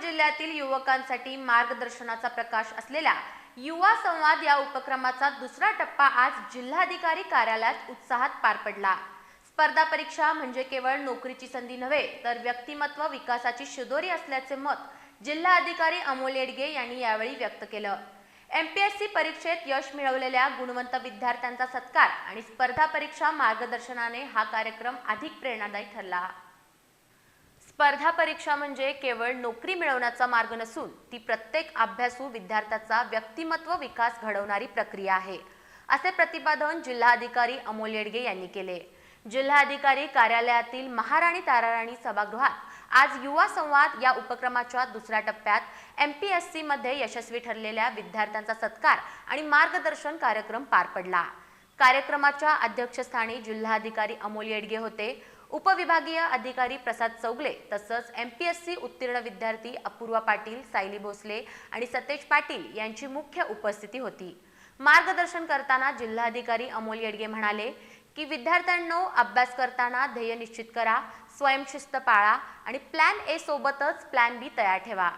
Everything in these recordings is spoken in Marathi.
जिल्ह्यातील युवकांसाठी मार्गदर्शनाचा प्रकाश असलेल्या युवा संवाद या उपक्रमाचा दुसरा टप्पा आज जिल्हाधिकारी कार्यालयात उत्साहात पार पडला. स्पर्धा परीक्षा म्हणजे केवळ नोकरीची संधी नव्हे तर व्यक्तिमत्व विकासाची शिदोरी असल्याचे मत जिल्हाधिकारी अमोल येडगे यांनी यावेळी व्यक्त केलं. एमपीएससी परीक्षेत यश मिळवलेल्या गुणवंत विद्यार्थ्यांचा सत्कार आणि स्पर्धा परीक्षा मार्गदर्शनाने हा कार्यक्रम अधिक प्रेरणादायी ठरला. स्पर्धा परीक्षा म्हणजे केवळ नोकरी मिळवण्याचा मार्ग नसून ती प्रत्येक अभ्यासू विद्यार्थ्याचा व्यक्तिमत्व विकास घडवणारी प्रक्रिया आहे असे प्रतिपादन जिल्हाधिकारी अमोल येडगे यांनी केले. जिल्हाधिकारी कार्यालयातील महाराणी ताराराणी सभागृहात आज युवा संवाद या उपक्रमाच्या दुसऱ्या टप्प्यात एम पी एस सी मध्ये यशस्वी ठरलेल्या विद्यार्थ्यांचा सत्कार आणि मार्गदर्शन कार्यक्रम पार पडला. कार्यक्रमाच्या अध्यक्षस्थानी जिल्हाधिकारी अमोल येडगे होते. उपविभागीय अधिकारी प्रसाद चौगले तसंच एम पी एस सी उत्तीर्ण विद्यार्थी अपूर्वा पाटील सायली भोसले आणि सतेज पाटील यांची मुख्य उपस्थिती होती. मार्गदर्शन करताना जिल्हाधिकारी अमोल येडगे म्हणाले की विद्यार्थ्यांनो अभ्यास करताना ध्येय निश्चित करा स्वयंशिस्त पाळा आणि प्लॅन ए सोबतच प्लॅन बी तयार ठेवा.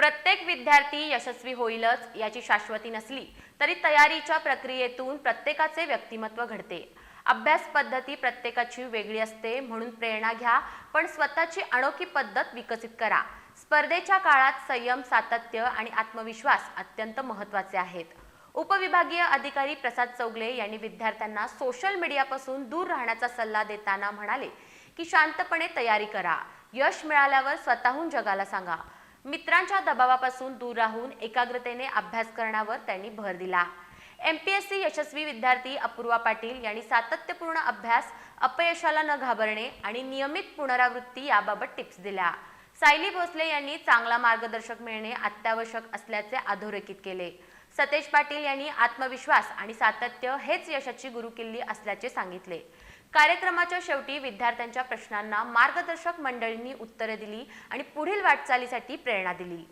प्रत्येक विद्यार्थी यशस्वी होईलच याची शाश्वती नसली तरी तयारीच्या प्रक्रियेतून प्रत्येकाचे व्यक्तिमत्व घडते. अभ्यास पद्धती प्रत्येकाची वेगळी असते म्हणून प्रेरणा घ्या पण स्वतःची अनोखी पद्धत विकसित करा. स्पर्धेच्या काळात संयम सातत्य आणि आत्मविश्वास अत्यंत महत्त्वाचे आहेत. उपविभागीय अधिकारी प्रसाद चौगले यांनी विद्यार्थ्यांना सोशल मीडियापासून दूर राहण्याचा सल्ला देताना म्हणाले की शांतपणे तयारी करा. यश मिळाल्यावर स्वतःहून जगाला सांगा. मित्रांच्या दबावापासून दूर राहून एकाग्रतेने अभ्यास करण्यावर त्यांनी भर दिला. एमपीएससी यशस्वी विद्यार्थी अपूर्वा पाटील यांनी सातत्यपूर्ण अभ्यास अपयशाला न घाबरणे आणि नियमित पुनरावृत्ती याबाबत टिप्स दिल्या. सायली भोसले यांनी चांगला मार्गदर्शक मिळणे अत्यावश्यक असल्याचे अधोरेखित केले. सतेज पाटील यांनी आत्मविश्वास आणि सातत्य हेच यशाची गुरुकिल्ली असल्याचे सांगितले. कार्यक्रमाच्या शेवटी विद्यार्थ्यांच्या प्रश्नांना मार्गदर्शक मंडळींनी उत्तरे दिली आणि पुढील वाटचालीसाठी प्रेरणा दिली.